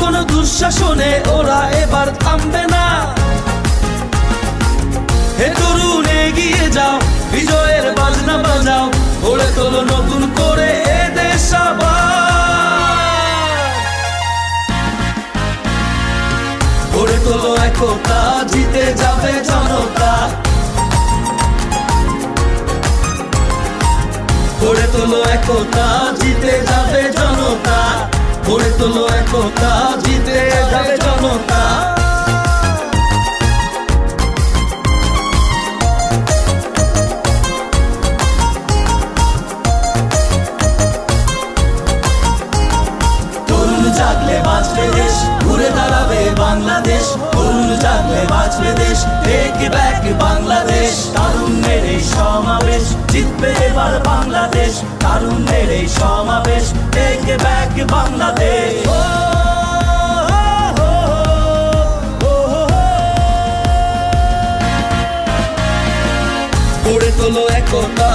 কোন দুঃশাসনে ওরা এবার থামবে না। হে তরুণ, এগিয়ে যাও, বিজয়ের বাজনা বাজাও, গড়ে তোলো নতুন করে এ দেশ গড়ে তোলো একতা, জিতে যাবে জনতা। গড়ে তোলো একতা, জিতে যাবে জনতা। একতা জিতে যাবে জনতা। জাগলে বাঁচবে দেশ, ঘুরে দাঁড়াবে বাংলাদেশ। তরুণ জাগলে বাঁচবে দেশ টেক ব্যাক বাংলাদেশ। তারুণ্যের এই সমাবেশ জিতবে এবার বাংলাদেশ। তারুণ্যের এই সমাবেশ টেক ব্যাক বাংলাদেশ। তোলো একতা